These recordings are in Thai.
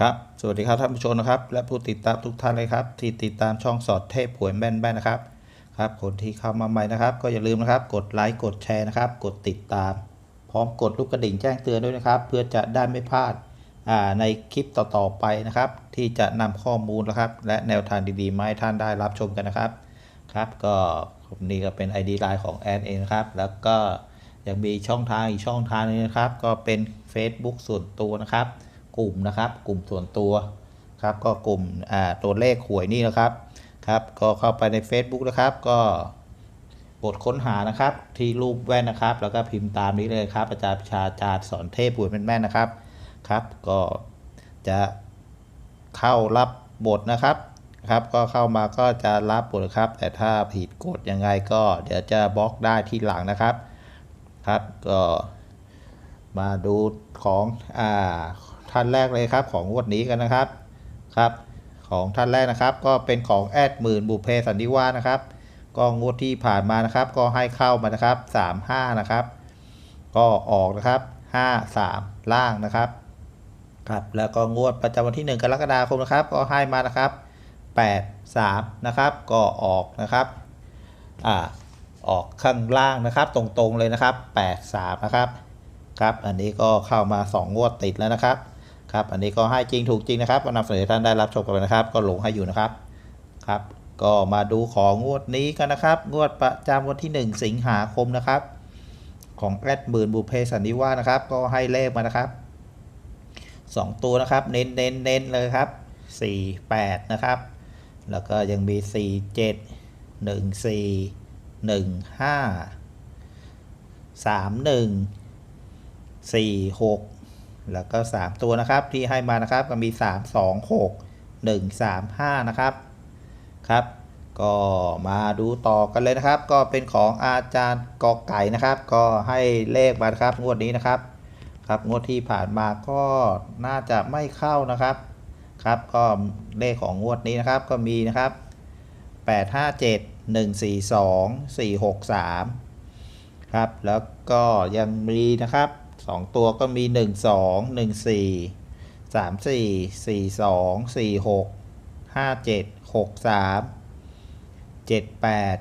ครับ สวัสดีครับท่านผู้ชมนะครับ และผู้ติดตามทุกท่านเลยครับ ที่ติดตามช่องสอดเทพหวยแม่นแม่นนะครับ ครับ คนที่เข้ามาใหม่นะครับ ก็อย่าลืมนะครับ กดไลค์กดแชร์นะครับ กดติดตาม พร้อมกดลูกกระดิ่งแจ้งเตือนด้วยนะครับ เพื่อจะได้ไม่พลาดในคลิปต่อๆไปนะครับ ที่จะนำข้อมูลนะครับ และแนวทางดีๆมาให้ท่านได้รับชมกันนะครับ ครับ ก็นี่ก็เป็น ID ไลน์ของแอนเองนะครับ แล้วก็ยังมีช่องทางอีกช่องทางหนึงนะครับ ก็เป็น Facebook ส่วนตัวนะครับ กลุ่มนะครับ กลุ่มส่วนตัวครับก็กลุ่มตัวเลขหวยนี่นะครับครับ ก็เข้าไปใน Facebook นะครับ ก็กดค้นหานะครับ ที่รูปแว่นนะครับ แล้วก็พิมพ์ตามนี้เลยครับ อาจารย์พิชาอาจารย์สอนเทพหวยแม่นๆนะครับครับ ก็จะเข้ารับบทนะครับครับก็เข้ามาก็จะรับบทครับ แต่ถ้าผิดกฎยังไงก็เดี๋ยวจะบล็อกได้ที่หลังนะครับครับก็มาดูของอ่า ท่านแรกเลยครับของงวดนี้กันนะครับครับ ของท่านแรกนะครับก็เป็นของแอดหมื่นบุเพสันนิวาสนะครับก็งวดที่ผ่านมานะครับ ก็ให้เข้ามานะครับ 35 นะครับ ก็ออกนะครับ 53 ล่างนะครับครับแล้วก็งวดประจำวันที่ 1 กรกฎาคมนะครับ ก็ให้มานะครับ 8 3 นะครับ ก็ออกนะครับอ่าออกข้างล่างนะครับ ตรงๆเลยนะครับ 8 3 นะครับครับ อันนี้ก็เข้ามา 2 งวดติดแล้วนะครับ ครับ อันนี้ก็ให้จริงถูกจริงนะครับก็นำเสนอท่านได้รับชมกันนะครับ ก็ลงให้อยู่นะครับครับ ก็มาดูของงวดนี้กันนะครับ งวดประจำวันที่ 1 สิงหาคมนะครับ ของแอดหมื่นบุเพสันนิวาสนะครับ ก็ให้เลขมานะครับ 2 ตัวนะครับ เน้นเน้นเน้นเลยครับ 4 8 นะครับ แล้วก็ยังมี 4 7 1 4 1 5 3 1 4 6 แล้วก็ 3 ตัวนะครับที่ให้มานะครับก็มี 3 2 6 1 3 5 นะครับครับ ก็มาดูต่อกันเลยนะครับ ก็เป็นของอาจารย์กอไก่นะครับ ก็ให้เลขมาครับงวดนี้นะครับ ครับงวดที่ผ่านมาก็น่าจะไม่เข้านะครับครับก็เลขของงวดนี้นะครับก็มีนะครับ 857 142 463 ครับแล้วก็ยังมีนะครับ 2ตัวก็มี1 2 1 4 3 4 4 2 4 6 5 7 6 3 7 8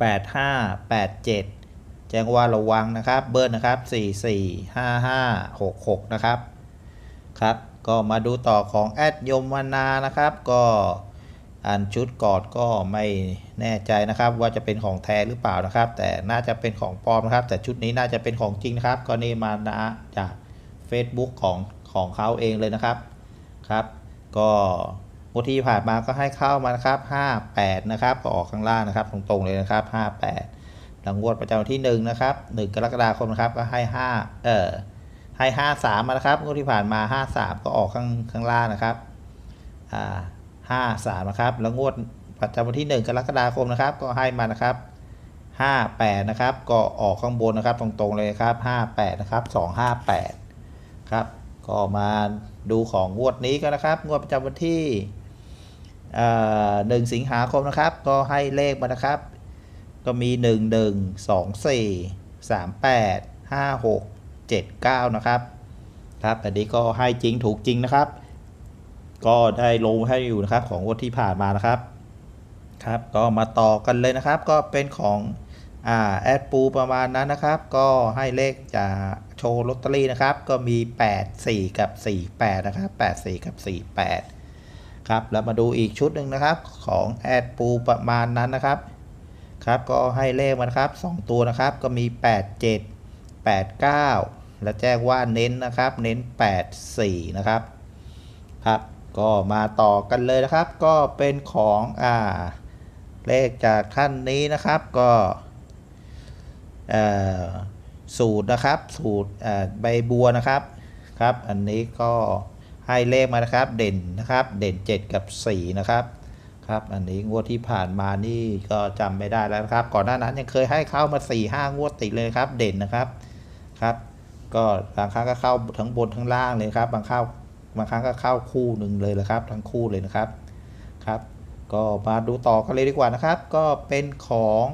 8 5 8 7แจ้งว่าระวังนะครับเบิร์นะครับ4 4 5 5 6 6นะครับครับ ก็มาดูต่อของแอดยมวนานะครับก็ อันชุดกอดก็ไม่แน่ใจนะครับ ว่าจะเป็นของแท้หรือเปล่านะครับ แต่น่าจะเป็นของปลอมนะครับ แต่ชุดนี้น่าจะเป็นของจริงนะครับ ก็นี่มานะจาก Facebook ของของเขาเองเลยนะครับครับ ก็งวดที่ผ่านมาก็ให้เข้ามานะครับ 58 นะครับ ก็ออกข้างล่างนะครับ ตรงๆเลยนะครับ 58แล้วงวดประจำวันที่1นะครับ1กรกฎาคมนะครับก็ให้5เอ่อให้ 53มานะครับงวดที่ผ่านมา 53 ก็ออกข้างข้างล่างนะครับอ่า 53นะครับ แล้วงวดประจำวันที่ 1 กรกฎาคมนะครับ ก็ให้มานะครับ 58 นะครับ ก็ออกข้างบนนะครับ ตรงๆเลยครับ 58 นะครับ 258 ครับ ก็มาดูของงวดนี้กันนะครับ งวดประจำวันที่หนึ่งสิงหาคมนะครับ ก็ให้เลขมานะครับ ก็มี 1 1 2 4 3 8 5 6 7 9 นะครับ ครับอันนี้ก็ให้จริงถูกจริงนะครับ ก็ได้ลงให้อยู่นะครับของงวดที่ผ่านมานะครับครับ ก็มาต่อกันเลยนะครับ ก็เป็นของอ่าแอดปูประมาณนั้นนะครับ ก็ให้เลขจากโชว์ลอตเตอรี่นะครับ ก็มี 8 4 กับ 48 นะครับ 8 4 กับ 48 ครับ แล้วมาดูอีกชุดหนึ่งนะครับของแอดปูประมาณนั้นนะครับ ครับ ก็ให้เลขมานะครับ 2 ตัวนะครับ ก็มี 8 7 8 9 และแจ้งว่าเน้นนะครับ เน้น 8 4 นะครับ ครับ ก็มาต่อกันเลยนะครับ ก็เป็นของอ่าเลขจากท่านนี้นะครับก็สูตรนะครับ สูตรใบบัวนะครับครับ อันนี้ก็ให้เลขมานะครับเด่นนะครับ เด่น 7 กับ 4 นะครับครับ อันนี้งวดที่ผ่านมานี่ก็จำไม่ได้แล้วครับ ก่อนหน้านั้นยังเคยให้เข้ามา 4 5 งวดติดเลยครับ เด่นนะครับครับ ก็บางครั้งก็เข้าทั้งบนทั้งล่างเลยครับ บางเข้า บางครั้งก็เข้าคู่หนึ่งเลยนะครับ ทั้งคู่เลยนะครับครับ ก็มาดูต่อกันเลยดีกว่านะครับ ก็เป็นของ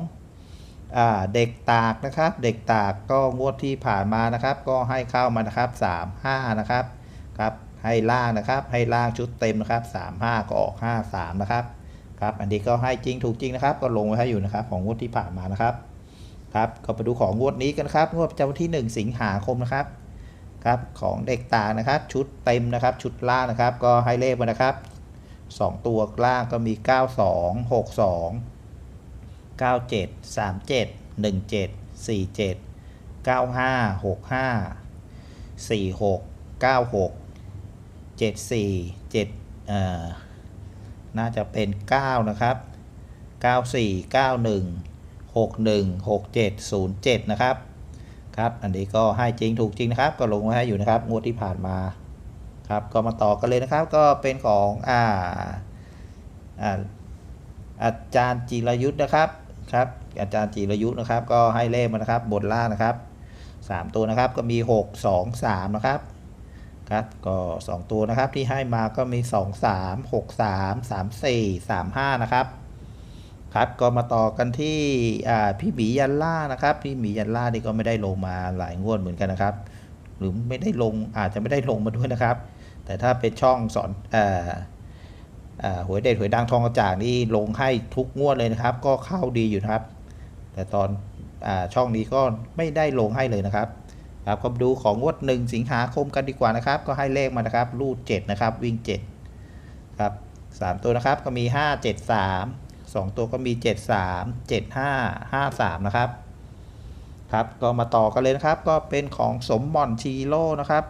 อเด็กตากนะครับ เด็กตากก็งวดที่ผ่านมานะครับ ก็ให้เข้ามานะครับ 3 5 นะครับครับให้ล่างนะครับ ให้ล่างชุดเต็มนะครับ 35 ก็ออก 53 นะครับครับอันนี้ก็ให้จริงถูกจริงนะครับ ก็ลงไว้ให้อยู่นะครับ ของงวดที่ผ่านมานะครับครับก็ไปดูของงวดนี้กันครับงวดประจำวันที่ 1 สิงหาคมนะครับ ครับของเด็กต่างนะครับ ชุดเต็มนะครับ ชุดล่างนะครับ ก็ให้เลขมานะครับ 2 ตัวล่างก็มี 92 62 97 37 17 47 95 65 46 96 74 7เอ่อน่าจะเป็น 9 นะครับ 94 91 61 67 07 นะครับ ครับ อันนี้ก็ให้จริงถูกจริงนะครับ ก็ลงไว้ให้อยู่นะครับ งวดที่ผ่านมาครับ ก็มาต่อกันเลยนะครับ ก็เป็นของอ่าอ่าอาจารย์จิรยุทธ์นะครับครับ อาจารย์จิรยุทธ์นะครับ ก็ให้เลขมานะครับ บนล่างนะครับ 3 ตัวนะครับก็มี 6 2 3 นะครับครับก็ 2 ตัวนะครับที่ให้มาก็มี 2 3 6 3 3 4 3 5 นะครับ ครับก็มาต่อกันที่พี่หมียันล่านะครับ พี่หมียันล่านี่ก็ไม่ได้ลงมาหลายงวดเหมือนกันนะครับ หรือไม่ได้ลงอาจจะไม่ได้ลงมาด้วยนะครับ แต่ถ้าเป็นช่องสอนออหวยเด็ดหวยดังทองกระจ่างนี่ลงให้ทุกงวดเลยนะครับ ก็เข้าดีอยู่นะครับ แต่ตอนอช่องนี้ก็ไม่ได้ลงให้เลยนะครับครับก็มาดูของงวดหนึ่งสิงหาคมกันดีกว่านะครับ ก็ให้เลขมานะครับรูด7นะครับวิ่ง7ครับ3ตัวนะครับก็มี 5 7 3 2 ตัวก็มี 7 3 7 5 5 3 นะครับ ครับ ก็มาต่อกันเลยนะครับ ก็เป็นของสมบอนชีโร่นะครับ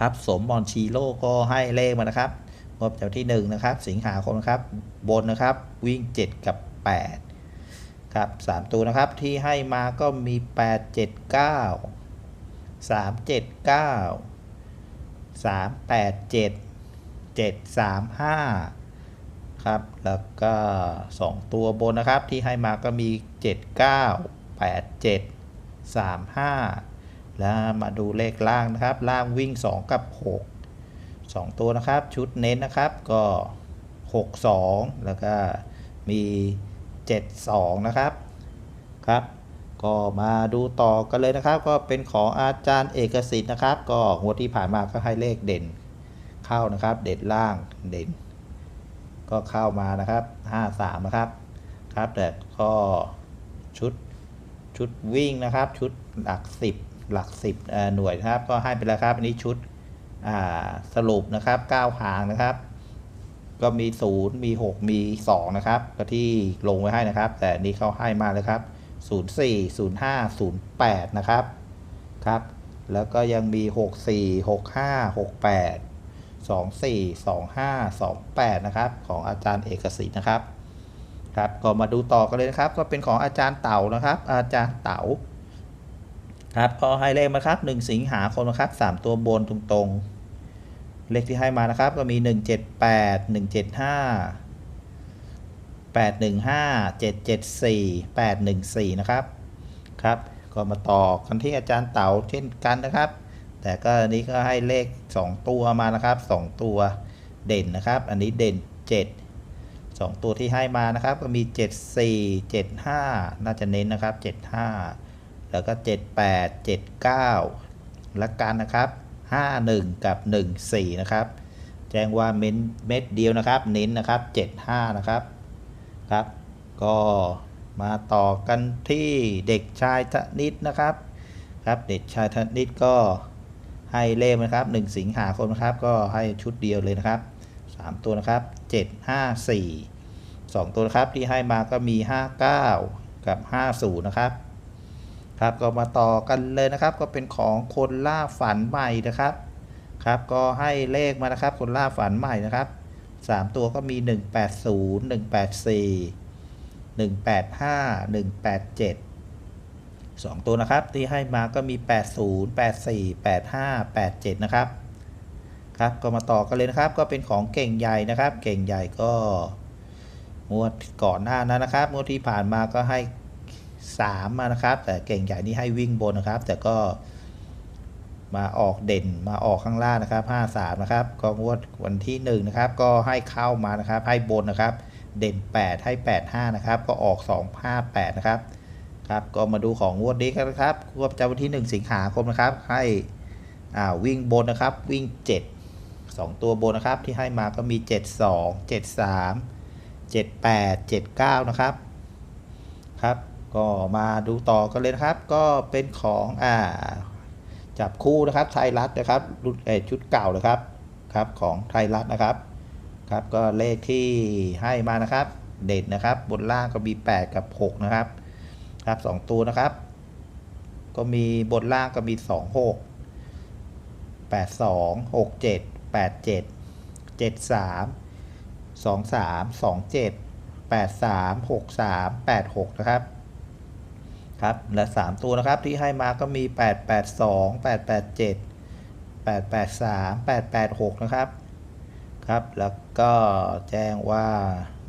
ครับ สมบอนชีโร่ก็ให้เลขมานะครับงวดจากที่ 1 นะครับ สิงหาคมนะครับ บนนะครับ วิ่ง 7 กับ 8 ครับ 3 ตัวนะครับ ที่ให้มาก็มี 8 7 9 3 7 9 3 8 7 7 3 5 ครับ แล้วก็ 2 ตัวบนนะครับที่ให้มาก็มี 7 9 8 7 3 5 แล้วมาดูเลขล่างนะครับ ล่างวิ่ง 2 กับ 6 2 ตัวนะครับ ชุดเน้นนะครับก็ 6 2 แล้วก็มี 7 2 นะครับ ครับ ก็มาดูต่อกันเลยนะครับ ก็เป็นของอาจารย์เอกสิทธิ์นะครับ ก็งวที่ผ่านมาก็ให้เลขเด่นเข้านะครับ เด่นล่างเด่น ก็เข้ามานะครับ 53 นะครับ ครับ แต่ก็ชุดชุดวิ่งนะครับ ชุดหลัก 10 หลัก 10หน่วยนะครับ ก็ให้ไปแล้วครับ อันนี้ชุดสรุปนะครับ 9 หางนะครับ ก็มี 0 มี 6 มี 2 นะครับ ก็ที่ลงไว้ให้นะครับ แต่นี้เขาให้มาเลยครับ 04 05 08 นะครับ ครับ แล้วก็ยังมี 64 65 68 24 25 28 นะครับ ของอาจารย์เอกสิทธิ์นะครับ ครับก็มาดูต่อกันเลยนะครับ ก็เป็นของอาจารย์เต่านะครับ อาจารย์เต่าครับก็ให้เลขมาครับ 1 สิงหาคมนะครับ 3 ตัวบนตรงๆ เลขที่ให้มานะครับ ก็มี 178 175 815 774 814 นะครับ ครับ ก็มาต่อกันที่อาจารย์เต๋าเช่นกันนะครับ แต่ก็อันนี้ก็ให้เลข 2 ตัวมานะครับ 2 ตัวเด่นนะครับ อันนี้เด่น 7 2 ตัวที่ให้มานะครับ ก็มี 74 75 น่าจะเน้นนะครับ 75 แล้วก็ 78 79 และกันนะครับ 51 กับ 14 นะครับ แจ้งว่าเม็ดเม็ดเดียวนะครับ เน้นนะครับ 75 นะครับครับ ก็มาต่อกันที่เด็กชายธนิตนะครับ ครับเด็กชายธนิตก็ ให้เลขนะครับ 1 สิงหาคมนะครับ ก็ให้ชุดเดียวเลยนะครับ 3 ตัวนะครับ 7 5 4 2 ตัวนะครับที่ให้มาก็มี 59 กับ 50 นะครับ ครับก็มาต่อกันเลยนะครับ ก็เป็นของคนล่าฝันใหม่นะครับครับ ก็ให้เลขมานะครับ คนล่าฝันใหม่นะครับ 3 ตัวก็มี 180 184 185 187 2 ตัวนะครับ ที่ให้มาก็มี 80 84 85 87 นะครับ ครับก็มาต่อกันเลยนะครับ ก็เป็นของเก่งใหญ่นะครับ เก่งใหญ่ก็งวดก่อนหน้านั้นนะครับงวดที่ผ่านมาก็ให้ 3 มานะครับ แต่เก่งใหญ่นี่ให้วิ่งบนนะครับ แต่ก็มาออกเด่นมาออกข้างล่างนะครับ 53 นะครับ ก็งวดวันที่ 1 นะครับ ก็ให้เข้ามานะครับ ให้บนนะครับ เด่น 8 ให้ 85 นะครับ ก็ออก 258 นะครับ ครับก็มาดูของงวดนี้กันนะครับงวดประจำวันที่ 1 สิงหาคมนะครับ ให้อ่าวิ่งบนนะครับ วิ่ง 7 2 ตัวบนนะครับ ที่ให้มาก็มี 72 73 78 79 นะครับ ครับ ก็มาดูต่อกันเลยนะครับ ก็เป็นของอ่าจับคู่นะครับไทยรัฐนะครับรุ่นเอชุดเก่านะครับครับของไทยรัฐนะครับครับ ก็เลขที่ให้มานะครับ เด่นนะครับ บนล่างก็มี 8 กับ 6 นะครับ ครับสองตัวนะครับ ก็มีบนล่างก็มี2 6 8 2 6 7 8 7 7 3 2 3 2 7 8 3 6 3 8 6นะครับครับและ3ตัวนะครับที่ให้มาก็มี8 8 2 8 8 7 8 8 3 8 8 6นะครับครับ แล้วก็แจ้งว่า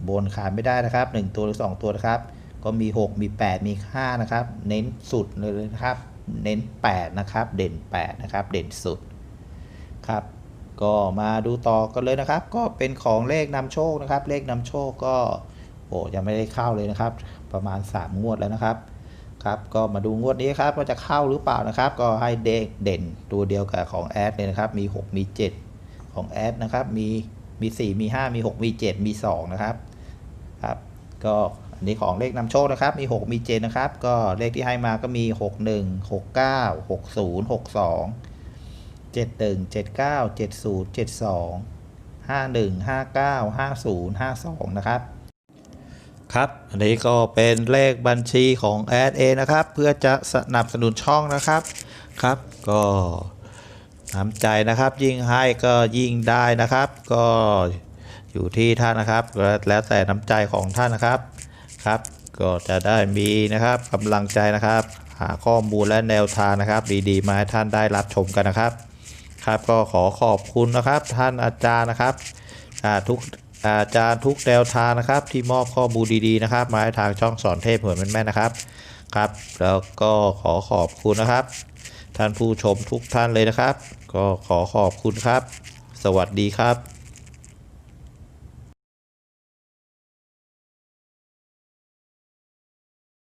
บนขาดไม่ได้นะครับ 1 ตัวหรือ 2 ตัวนะครับ ก็มี 6 มี 8 มี 5 นะครับ เน้นสุดเลยนะครับ เน้น 8 นะครับ เด่น 8 นะครับ เด่นสุด ครับ ก็มาดูต่อกันเลยนะครับ ก็เป็นของเลขนำโชคนะครับ เลขนำโชคก็ โอ้ยังไม่ได้เข้าเลยนะครับ ประมาณ 3 งวดแล้วนะครับ ครับ ก็มาดูงวดนี้ครับว่าจะเข้าหรือเปล่านะครับ ก็ให้เด็กเด่นตัวเดียวกับของแอดเลยนะครับ มี 6 มี 7 ของแอดนะครับ มี มี 4 มี 5 มี 6 มี 7 มี 2 นะครับ ครับ ก็ นนี้ของเลขนำโชคนะครับ มี 6 มี7นะครับ ก็เลขที่ให้มาก็มี 61 69 60 62เจ็ดหนึ่งเจ็ดเก้าเจ็ดศูนย์เจ็ดสองห้าหนึ่งห้าเก้าห้าศูนย์ห้าสองนะครับ ครับ อันนี้ก็เป็นเลขบัญชีของแอดเอนะครับ เพื่อจะสนับสนุนช่องนะครับครับ ก็น้ำใจนะครับยิ่งให้ก็ยิ่งได้นะครับ ก็อยู่ที่ท่านนะครับ แล้วแต่น้ำใจของท่านนะครับ ครับ ก็จะได้มีนะครับกำลังใจนะครับ หาข้อมูลและแนวทางนะครับ ดีๆ มาให้ท่านได้รับชมกันนะครับ ครับก็ขอขอบคุณนะครับ ท่านอาจารย์นะครับทุกอาจารย์ทุกแนวทางนะครับ ที่มอบข้อมูลดีๆนะครับ มาให้ทางช่องสอนเทพเหมือนแม่นๆนะครับครับ แล้วก็ขอขอบคุณนะครับ ท่านผู้ชมทุกท่านเลยนะครับ ก็ขอขอบคุณครับ สวัสดีครับ